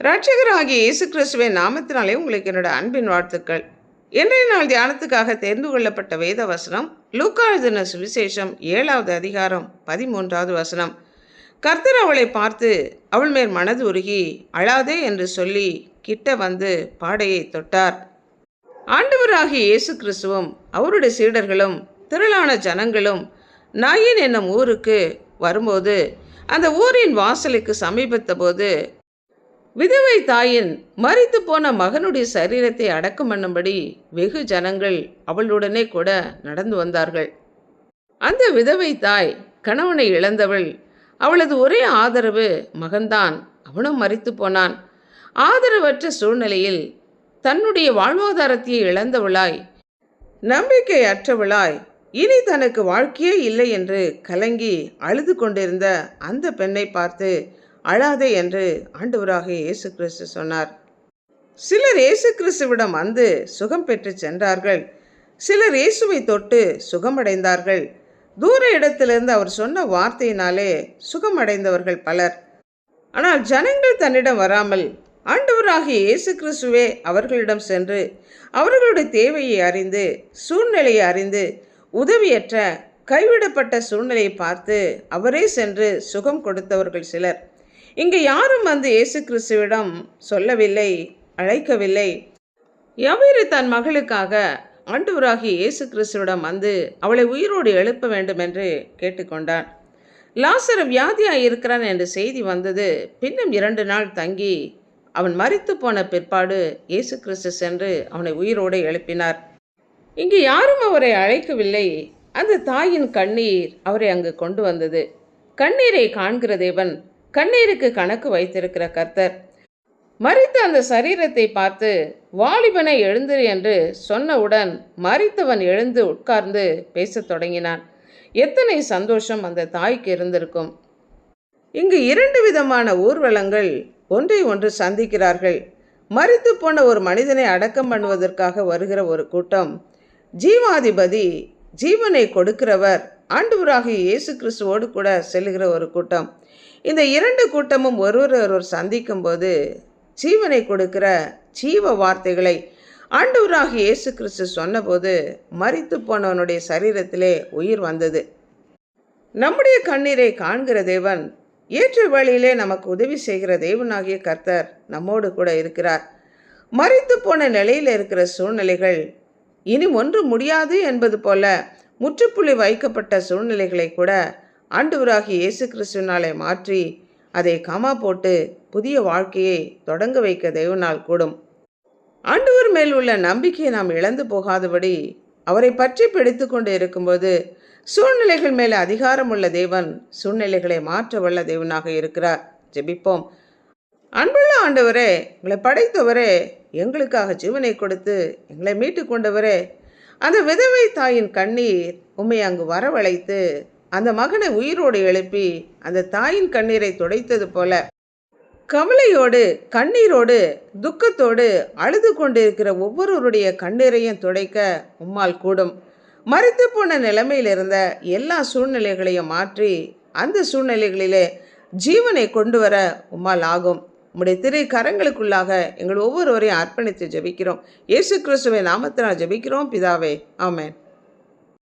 ரட்சகராகிய இயேசு கிறிஸ்துவின் நாமத்தினாலே உங்களுக்கு என்னோட அன்பின் வாழ்த்துக்கள். இன்றைய நாள் தியானத்துக்காக தேர்ந்து கொள்ளப்பட்ட வேத வசனம் லூக்காழுதின சுவிசேஷம் ஏழாவது அதிகாரம் பதிமூன்றாவது வசனம். கர்த்தர் அவளை பார்த்து அவள் மேல் மனது உருகி அழாதே என்று சொல்லி கிட்ட வந்து பாடையை தொட்டார். ஆண்டவராகிய இயேசு கிறிஸ்துவும் அவருடைய சீடர்களும் திரளான ஜனங்களும் நாயின் என்னும் ஊருக்கு வரும்போது அந்த ஊரின் வாசலுக்கு சமீபத்த போது விதவை தாயின் மறித்து போன மகனுடைய சரீரத்தை அடக்கம் பண்ணும்படி வெகு ஜனங்கள் அவளுடனே கூட நடந்து வந்தார்கள். அந்த விதவை தாய் கணவனை இழந்தவள் அவளது ஒரே ஆதரவு மகன்தான். அவனும் மறித்து போனான். ஆதரவற்ற சூழ்நிலையில் தன்னுடைய வாழ்வாதாரத்தையே இழந்தவளாய் நம்பிக்கை அற்றவளாய் இனி தனக்கு வாழ்க்கையே இல்லை என்று கலங்கி அழுது கொண்டிருந்த அந்த பெண்ணை பார்த்து அழாதே என்று ஆண்டவராக இயேசு கிறிஸ்து சொன்னார். சிலர் இயேசு கிறிஸ்துவிடம் வந்து சுகம் பெற்று சென்றார்கள். சிலர் இயேசுவை தொட்டு சுகமடைந்தார்கள். தூர இடத்திலிருந்து அவர் சொன்ன வார்த்தையினாலே சுகமடைந்தவர்கள் பலர். ஆனால் ஜனங்கள் தன்னிடம் வராமல் ஆண்டவராகிய இயேசு கிறிஸ்துவே அவர்களிடம் சென்று அவர்களுடைய தேவையை அறிந்து சூழ்நிலையை அறிந்து உதவியற்ற கைவிடப்பட்ட சூழ்நிலையை பார்த்து அவரே சென்று சுகம் கொடுத்தவர்கள் சிலர். இங்கு யாரும் வந்து இயேசு கிறிஸ்துவிடம் சொல்லவில்லை அழைக்கவில்லை. எவரு தன் மகளுக்காக ஆண்டவராகி இயேசு கிறிஸ்துவிடம் வந்து அவளை உயிரோடு எழுப்ப வேண்டும் என்று கேட்டுக்கொண்டான். லாசர வியாதியாய் இருக்கிறான் என்று செய்தி வந்தது. பின்னும் இரண்டு நாள் தங்கி அவன் மறித்து போன பிற்பாடு இயேசு கிறிஸ்து சென்று அவனை உயிரோடு எழுப்பினார். இங்கு யாரும் அவரை அழைக்கவில்லை. அந்த தாயின் கண்ணீர் அவரை அங்கு கொண்டு வந்தது. கண்ணீரை காண்கிற தேவன் கண்ணீருக்கு கணக்கு வைத்திருக்கிற கர்த்தர். மறித்த அந்த சரீரத்தை பார்த்து வாலிபனை எழுந்திரு என்று சொன்னவுடன் மறித்தவன் எழுந்து உட்கார்ந்து பேசத் தொடங்கினான். எத்தனை சந்தோஷம் அந்த தாய்க்கு இருந்திருக்கும். இங்கு இரண்டு விதமான ஊர்வலங்கள் ஒன்றை ஒன்று சந்திக்கிறார்கள். மறித்து போன ஒரு மனிதனை அடக்கம் பண்ணுவதற்காக வருகிற ஒரு கூட்டம். ஜீவாதிபதி ஜீவனை கொடுக்கிறவர் ஆண்டவராகிய இயேசு கிறிஸ்துவோடு கூட செல்கிற ஒரு கூட்டம். இந்த இரண்டு கூட்டமும் ஒருவர் ஒருவர் சந்திக்கும் போது ஜீவனை கொடுக்கிற ஜீவ வார்த்தைகளை ஆண்டவராகிய இயேசு கிறிஸ்து சொன்னபோது மறித்து போனவனுடைய சரீரத்திலே உயிர் வந்தது. நம்முடைய கண்ணீரை காண்கிற தேவன் ஏற்ற வழியிலே நமக்கு உதவி செய்கிற தேவனாகிய கர்த்தர் நம்மோடு கூட இருக்கிறார். மறித்து போன நிலையில் இருக்கிற சூழ்நிலைகள் இனி ஒன்று முடியாது என்பது போல முற்றுப்புள்ளி வைக்கப்பட்ட சூழ்நிலைகளை கூட ஆண்டவராகி இயேசு கிறிஸ்துவினாலே மாற்றி அதை கமா போட்டு புதிய வாழ்க்கையை தொடங்க வைக்க தெய்வனால் கூடும். ஆண்டவர் மேல் உள்ள நம்பிக்கையை நாம் இழந்து போகாதபடி அவரை பற்றி பிடித்து கொண்டு இருக்கும்போது சூழ்நிலைகள் மேல் அதிகாரம் உள்ள தேவன் சூழ்நிலைகளை மாற்ற வல்ல தேவனாக இருக்கிறார். ஜெபிப்போம். அன்புள்ள ஆண்டவரே எங்களை படைத்தவரே எங்களுக்காக ஜீவனை கொடுத்து எங்களை மீட்டு கொண்டவரே அந்த விதவை தாயின் கண்ணீர் உம்மை அங்கு வரவழைத்து அந்த மகனை உயிரோடு எழுப்பி அந்த தாயின் கண்ணீரை துடைத்தது போல கவலையோடு கண்ணீரோடு துக்கத்தோடு அழுது கொண்டிருக்கிற ஒவ்வொருவருடைய கண்ணீரையும் துடைக்க உம்மால் கூடும். மறித்து போன நிலைமையில் இருந்த எல்லா சூழ்நிலைகளையும் மாற்றி அந்த சூழ்நிலைகளிலே ஜீவனை கொண்டு வர உம்மால் ஆகும். உம்முடைய திரு கரங்களுக்குள்ளாக எங்கள் ஒவ்வொருவரையும் அர்ப்பணித்து ஜெபிக்கிறோம். இயேசு கிறிஸ்துவை நாமத்தினால் ஜெபிக்கிறோம். பிதாவே ஆமேன்.